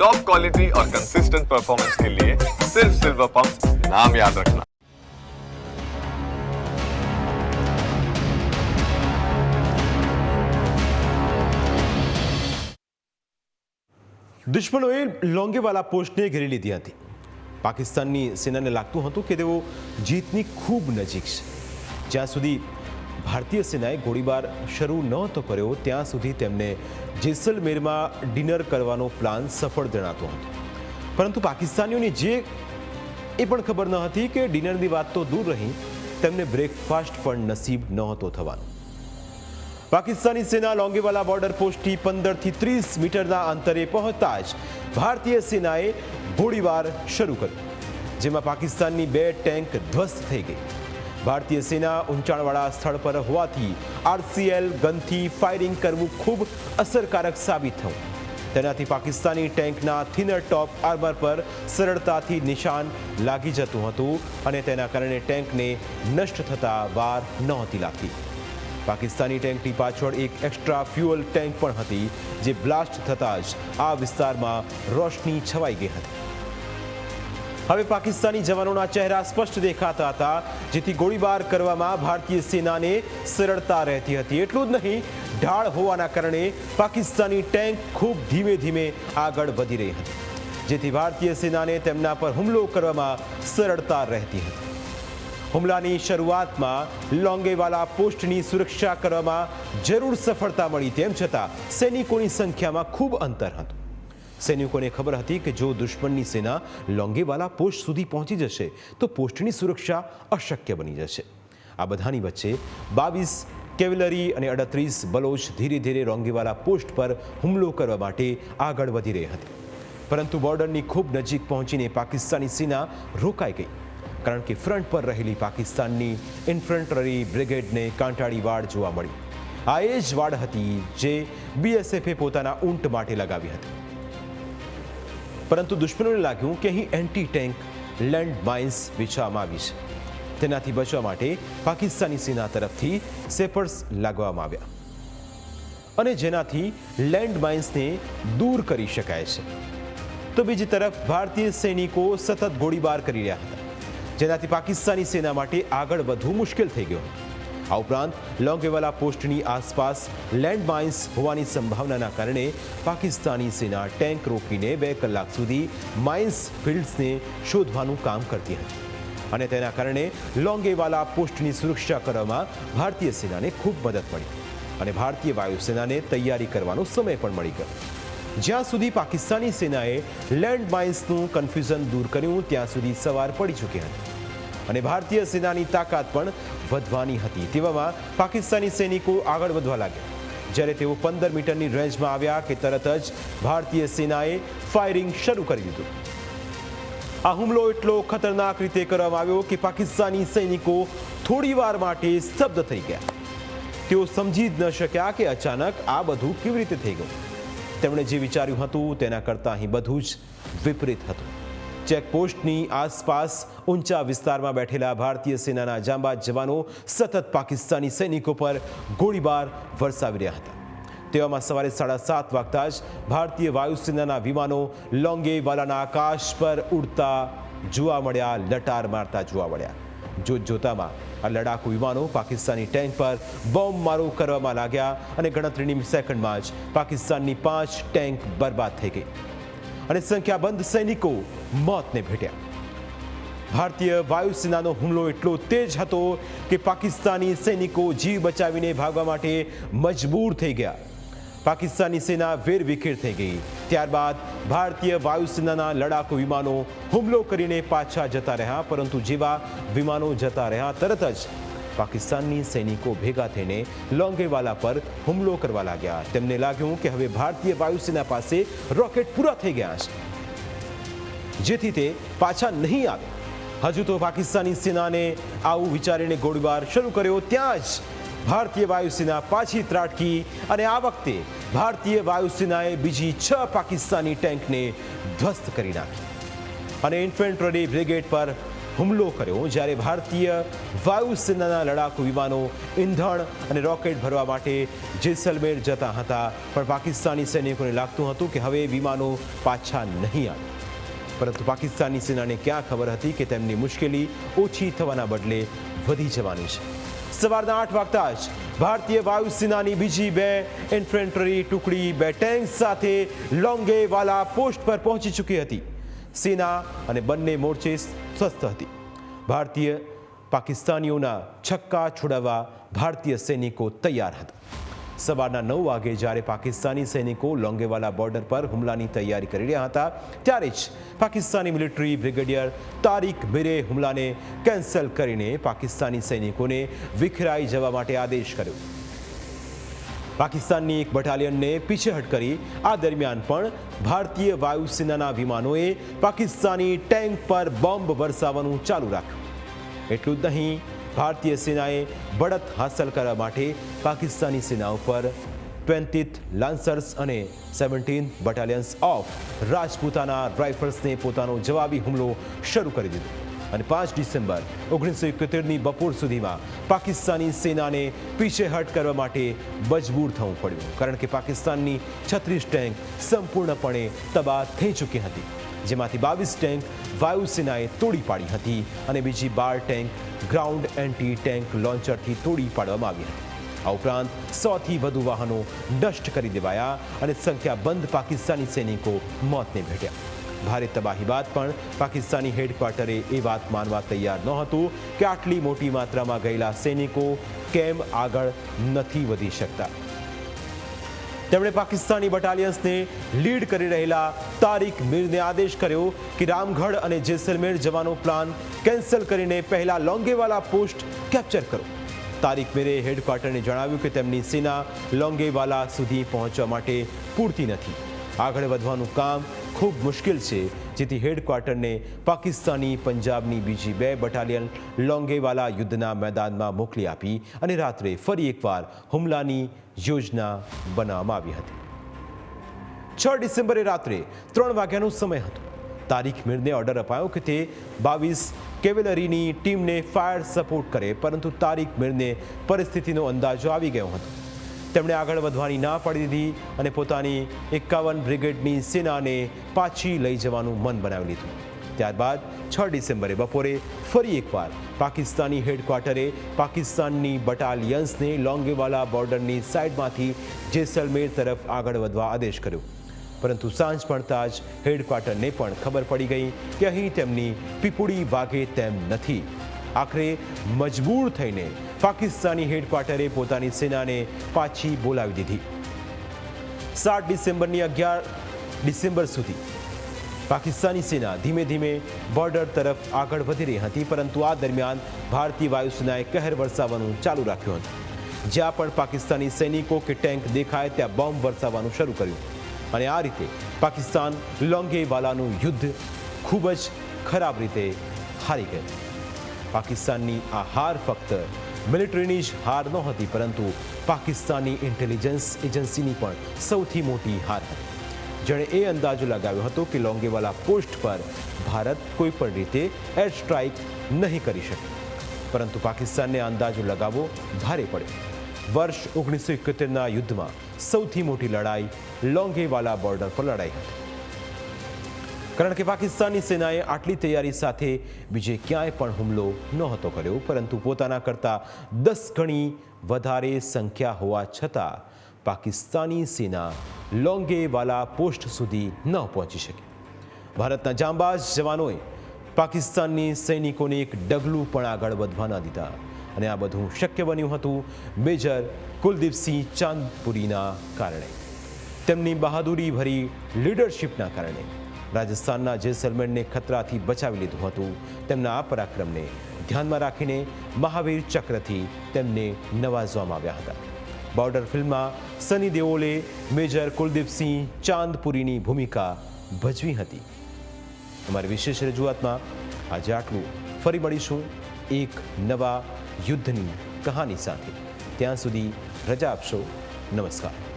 Top quality और consistent performance के लिए सिर्फ सिल्वर पंप नाम याद रखना દુશ્મનોએ લોંગેવાલા પોસ્ટને ઘેરી લીધી હતી પાકિસ્તાનની સેનાને લાગતું હતું કે તેઓ જીતની ખૂબ નજીક છે જ્યાં સુધી ભારતીય સેનાએ ગોળીબાર શરૂ નહોતો કર્યો, ત્યાં સુધી તેમને જેસલમેરમાં ડિનર કરવાનો પ્લાન સફળ જણાતો હતો. પરંતુ પાકિસ્તાનીઓની જે એ પણ ખબર ન હતી કે ડિનરની વાત તો દૂર રહી, તેમને બ્રેકફાસ્ટ પણ નસીબ નહોતો થવાનો. પાકિસ્તાની સેના લોંગેવાલા બોર્ડર પોસ્ટથી પંદરથી ત્રીસ મીટરના અંતરે પહોંચતા જ ભારતીય સેનાએ ગોળીબાર શરૂ કર્યો, જેમાં પાકિસ્તાનની બે ટેન્ક ધ્વસ્ત થઈ ગઈ. ભારતીય સેના ઊંચાણવાળા સ્થળ પર હોવાથી આરસીએલ ગનથી ફાયરિંગ કરવું ખૂબ અસરકારક સાબિત થયું. તેનાથી પાકિસ્તાની ટેન્કના થિનર ટોપ આર્મર પર સરળતાથી નિશાન લાગી જતું હતું અને તેના કારણે ટેન્કને નષ્ટ થતા વાર નહોતી લાગતી. પાકિસ્તાની ટેન્કની પાછળ એક એક્સ્ટ્રા ફ્યુઅલ ટેન્ક પણ હતી, જે બ્લાસ્ટ થતાં જ આ વિસ્તારમાં રોશની છવાઈ ગઈ હતી. હવે પાકિસ્તાની જવાનોના ચહેરા સ્પષ્ટ દેખાતા હતા, જેથી ગોળીબાર કરવામાં ભારતીય સેનાને સરળતા રહેતી હતી. એટલું જ નહીં, ઢાળ હોવાના કારણે પાકિસ્તાની ટેન્ક ખૂબ ધીમે ધીમે આગળ વધી રહી હતી. જેથી ભારતીય સેનાને તેમના પર હુમલો કરવામાં સરળતા રહેતી હતી. હુમલાની શરૂઆતમાં લોંગેવાલા પોસ્ટની સુરક્ષા કરવામાં જરૂર સફળતા મળી, તેમ છતાં સૈનિકોની સંખ્યામાં ખૂબ અંતર હતું. સૈનિકોને ખબર હતી કે જો દુશ્મનની સેના લોંગેવાલા પોસ્ટ સુધી પહોંચી જશે, તો પોસ્ટની સુરક્ષા અશક્ય બની જશે. આ બધાની વચ્ચે બાવીસ કેવલરી અને અડત્રીસ બલોચ ધીરે ધીરે રોંગેવાલા પોસ્ટ પર હુમલો કરવા માટે આગળ વધી રહી હતી. પરંતુ બોર્ડરની ખૂબ નજીક પહોંચીને પાકિસ્તાની સેના રોકાઈ ગઈ, કારણ કે ફ્રન્ટ પર રહેલી પાકિસ્તાનની ઇન્ફન્ટ્રી બ્રિગેડને કાંટાળી વાડ જોવા મળી. આ એ જ વાડ હતી જે બીએસએફે પોતાના ઊંટ માટે લગાવી હતી. પરંતુ દુશ્મનોને લાગ્યું કે અહીં એન્ટી ટેન્ક લેન્ડ માઇન્સ વિછવામાં આવી છે. તેનાથી બચવા માટે પાકિસ્તાની સેના તરફથી સેપર્સ લાગવામાં આવ્યા. અને જેનાથી લેન્ડ માઇન્સને દૂર કરી શકાય છે. તો બીજી તરફ ભારતીય સૈનિકો સતત ગોળીબાર કરી રહ્યા હતા. જેનાથી પાકિસ્તાની સેના માટે આગળ વધવું મુશ્કેલ થઈ ગયું આ ઉપરાંત, લોંગેવાલા પોસ્ટની આસપાસ લેન્ડ માઇન્સ હોવાની સંભાવનાના કારણે પાકિસ્તાની સેના ટેન્ક રોકીને બે કલાક સુધી માઇન્સ ફિલ્ડ્સને શોધવાનું કામ કરતી હતી. અને તેના કારણે લોંગેવાલા પોસ્ટની સુરક્ષા કરવામાં ભારતીય સેનાને ખૂબ મદદ મળી અને ભારતીય વાયુસેનાને તૈયારી કરવાનો સમય પણ મળી ગયો. જ્યાં સુધી પાકિસ્તાની સેનાએ લેન્ડ માઇન્સનું કન્ફ્યુઝન દૂર કર્યું, ત્યાં સુધી સવાર પડી ચૂકી હતી. અને ભારતીય સેનાની તાકાત પણ વધવાની હતી. તેવામાં પાકિસ્તાની સૈનિકો આગળ વધવા લાગ્યા. જ્યારે તેઓ પંદર મીટરની રેન્જમાં આવ્યા કે તરત જ ભારતીય સેનાએ ફાયરિંગ શરૂ કરી દીધું. આ હુમલો એટલો ખતરનાક રીતે કરવામાં આવ્યો કે પાકિસ્તાની સૈનિકો થોડીવાર માટે સ્તબ્ધ થઈ ગયા. તેઓ સમજી જ ન શક્યા કે અચાનક આ બધું કેવી રીતે થઈ ગયું. તેમણે જે વિચાર્યું હતું તેના કરતાં અહીં બધું જ વિપરીત હતું. ચેકપોસ્ટની આસપાસ ઊંચા વિસ્તારમાં બેઠેલા ભારતીય સેનાના જાંબાજ જવાનો સતત પાકિસ્તાની સૈનિકો પર ગોળીબાર વરસાવી રહ્યા હતા. તેવામાં સવારે સાડા સાત વાગતા જ ભારતીય વાયુસેનાના વિમાનો લોંગેવાલાના આકાશ પર ઉડતા જોવા મળ્યા, લટાર મારતા જોવા મળ્યા. જોત જોતામાં આ લડાકુ વિમાનો પાકિસ્તાની ટેન્ક પર બોમ્બ મારો કરવામાં લાગ્યા અને ગણતરીની સેકન્ડમાં જ પાકિસ્તાનની પાંચ ટેન્ક બરબાદ થઈ ગઈ. અને સંખ્યાબંધ સૈનિકો મોતને ભેટ્યા. ભારતીય વાયુસેનાનો હુમલો એટલો તેજ હતો કે પાકિસ્તાની સૈનિકો જીવ બચાવીને ભાગવા માટે મજબૂર થઈ ગયા. પાકિસ્તાની સેના વેરવિખેર થઈ ગઈ. ત્યારબાદ ભારતીય વાયુસેનાના લડાકુ વિમાનો હુમલો કરીને પાછા જતા રહ્યા, પરંતુ જેવા વિમાનો જતા રહ્યા, તરત જ પાકિસ્તાનની સૈનિકો ભેગા થઈને લોંગેવાલા પર હુમલો કરવા લાગ્યા. તેમને લાગ્યું કે હવે ભારતીય વાયુસેના પાસે રોકેટ પૂરા થઈ ગયા છે. જેથી તે પાછા નહીં આવે. હજુ તો પાકિસ્તાની સેનાને આવું વિચારીને ગોળીબાર શરૂ કર્યો. ત્યાં જ ભારતીય વાયુસેના પાછી ત્રાટકી અને આ વખતે ભારતીય વાયુસેનાએ બીજી છ પાકિસ્તાની ટેન્કને ધ્વસ્ત કરી નાખી. અને ઇન્ફેન્ટ્રી બ્રિગેડ પર હુમલો કર્યો. જ્યારે ભારતીય વાયુસેનાના લડાકુ વિમાનો ઈંધણ અને રોકેટ ભરવા માટે જેસલમેર જતા હતા. પણ પાકિસ્તાની સૈનિકોને લાગતું હતું કે હવે વિમાનો પાછા નહીં આવે. પરંતુ પાકિસ્તાની સેનાને ક્યાં ખબર હતી કે તેમની મુશ્કેલી ઓછી થવાના બદલે વધી જવાની છે. સવારના આઠ વાગતા જ ભારતીય વાયુસેનાની બીજી બે ઇન્ફેન્ટ્રી ટુકડી બે ટેન્ક સાથે લોંગેવાલા પોસ્ટ પર પહોંચી ચૂકી હતી. સેના અને બંને મોરચે સ્વસ્થ હતી. ભારતીય પાકિસ્તાનીઓના છક્કા છોડાવવા ભારતીય સૈનિકો તૈયાર હતા. સવારના નવ વાગે જ્યારે પાકિસ્તાની સૈનિકો લોંગેવાલા બોર્ડર પર હુમલાની તૈયારી કરી રહ્યા હતા, ત્યારે જ પાકિસ્તાની મિલિટરી બ્રિગેડિયર તારીક મીરે હુમલાને કેન્સલ કરીને પાકિસ્તાની સૈનિકોને વિખરાઈ જવા માટે આદેશ કર્યો. પાકિસ્તાનની એક બટાલિયનને પીછેહટ કરી, આ દરમિયાન પણ ભારતીય વાયુસેનાના વિમાનોએ પાકિસ્તાની ટેન્ક પર બોમ્બ વરસાવવાનું ચાલુ રાખ્યું. એટલું જ નહીં, ભારતીય સેનાએ બઢત હાંસલ કરવા માટે પાકિસ્તાની સેના ઉપર ટ્વેન્ટીથ લાન્સર્સ અને સેવન્ટીન બટાલિયન્સ ઓફ રાજપૂતાના રાઇફલ્સને પોતાનો જવાબી હુમલો શરૂ કરી દીધો. અને પાંચ ડિસેમ્બર ઓગણીસો એકોતેરની બપોર સુધીમાં પાકિસ્તાની સેનાને પીછેહટ કરવા માટે મજબૂર થવું પડ્યું, કારણ કે પાકિસ્તાનની છત્રીસ ટેન્ક સંપૂર્ણપણે તબાહ થઈ ચૂકી હતી, જેમાંથી બાવીસ ટેન્ક વાયુસેનાએ તોડી પાડી હતી અને બીજી બાર ટેન્ક ગ્રાઉન્ડ એન્ટી ટેન્ક લોન્ચરથી તોડી પાડવામાં આવી હતી. આ ઉપરાંત સોથી વધુ વાહનો નષ્ટ કરી દેવાયા અને સંખ્યાબંધ પાકિસ્તાની સૈનિકો મોતને ભેટ્યા. ભારે તબાહી બાદ પણ પાકિસ્તાની હેડક્વાર્ટરે એ વાત માનવા તૈયાર નહોતું કે આટલી મોટી માત્રામાં ગયેલા સૈનિકો કેમ આગળ નથી વધી શકતા. તેમણે પાકિસ્તાની બટાલિયન્સને લીડ કરી રહેલા તારિક મીરને આદેશ કર્યો કે રામગઢ અને જેસલમેર જવાનો પ્લાન કેન્સલ કરીને પહેલા લોંગેવાલા પોસ્ટ કેપ્ચર કરો. તારિક મીરે હેડક્વાર્ટરને જણાવ્યું કે તેમની સેના લોંગેવાલા સુધી પહોંચવા માટે પૂરતી નથી. આગળ વધવાનું કામ ખૂબ મુશ્કેલ છે, જેથી હેડક્વાર્ટરને પાકિસ્તાની પંજાબની બીજી બે બટાલિયન લોંગેવાલા યુદ્ધના મેદાનમાં મોકલી આપી અને રાત્રે ફરી એકવાર હુમલાની યોજના બનાવવામાં આવી હતી. છ ડિસેમ્બરે રાત્રે ત્રણ વાગ્યાનો સમય હતો. તારીખ મીરને ઓર્ડર અપાયો કે તે બાવીસ કેવેલરીની ટીમને ફાયર સપોર્ટ કરે, પરંતુ તારીખ મીરને પરિસ્થિતિનો અંદાજો આવી ગયો હતો. તેમણે આગળ વધવાની ના પાડી દીધી અને પોતાની એકાવન બ્રિગેડની સેનાને પાછી લઈ જવાનું મન બનાવી લીધું. ત્યારબાદ છ ડિસેમ્બરે બપોરે ફરી એકવાર પાકિસ્તાની હેડક્વાર્ટરે પાકિસ્તાનની બટાલિયન્સને લોંગેવાલા બોર્ડરની સાઈડમાંથી જેસલમેર તરફ આગળ વધવા આદેશ કર્યો. પરંતુ સાંજ પડતા જ હેડક્વાર્ટરને પણ ખબર પડી ગઈ કે અહીં તેમની પીપુડી વાગે તેમ નથી. આખરે મજબૂર થઈને પાકિસ્તાની હેડક્વાર્ટરે પોતાની સેનાને પાછી બોલાવી દીધી. સાત ડિસેમ્બરની અગિયાર ડિસેમ્બર સુધી પાકિસ્તાની સેના ધીમે ધીમે બોર્ડર તરફ આગળ વધી રહી હતી, પરંતુ આ દરમિયાન ભારતીય વાયુસેનાએ કહેર વરસાવવાનું ચાલુ રાખ્યું હતું. જ્યાં પણ પાકિસ્તાની સૈનિકો કે ટેન્ક દેખાય, ત્યાં બોમ્બ વરસાવવાનું શરૂ કર્યું. અને આ રીતે પાકિસ્તાન લોંગેવાલાનું યુદ્ધ ખૂબ જ ખરાબ રીતે હારી ગયું. પાકિસ્તાનની આ હાર ફક્ત મિલિટરીની જ હાર નહોતી, પરંતુ પાકિસ્તાની ઇન્ટેલિજન્સ એજન્સીની પણ સૌથી મોટી હાર હતી. જેણે એ અંદાજો લગાવ્યો હતો કે લોંગેવાલા પોસ્ટ પર ભારત કોઈ પણ રીતે એર સ્ટ્રાઇક નહીં કરી શકે. પરંતુ પાકિસ્તાનને અંદાજો લગાવવો ભારે પડ્યો. વર્ષ ઓગણીસો એકોતેરના યુદ્ધમાં સૌથી મોટી લડાઈ લોંગેવાલા બોર્ડર પર લડાઈ હતી. કારણ કે પાકિસ્તાની સેનાએ આટલી તૈયારી સાથે બીજે ક્યાંય પણ હુમલો નહોતો કર્યો, પરંતુ પોતાના કરતાં દસ ગણી વધારે સંખ્યા હોવા છતાં પાકિસ્તાની સેના લોંગેવાલા પોસ્ટ સુધી ન પહોંચી શકી. ભારતના જાંબાજ જવાનોએ પાકિસ્તાનની સૈનિકોને એક ડગલું પણ આગળ વધવા ન દીધા અને આ બધું શક્ય બન્યું હતું મેજર કુલદીપસિંહ ચાંદપુરીના કારણે. તેમની બહાદુરી ભરી લીડરશિપના કારણે. રાજસ્થાનના જેસલમેરને ખતરાથી બચાવી લીધું હતું. તેમના આ પરાક્રમને ધ્યાનમાં રાખીને મહાવીર ચક્રથી તેમને નવાજવામાં આવ્યા હતા. બોર્ડર ફિલ્મમાં સની દેઓલે મેજર કુલદીપસિંહ ચાંદપુરીની ભૂમિકા ભજવી હતી. અમારી વિશેષ રજૂઆતમાં આજે આટલું. ફરી મળીશું એક નવા યુદ્ધની કહાની સાથે. ત્યાં સુધી રજા આપશો. નમસ્કાર.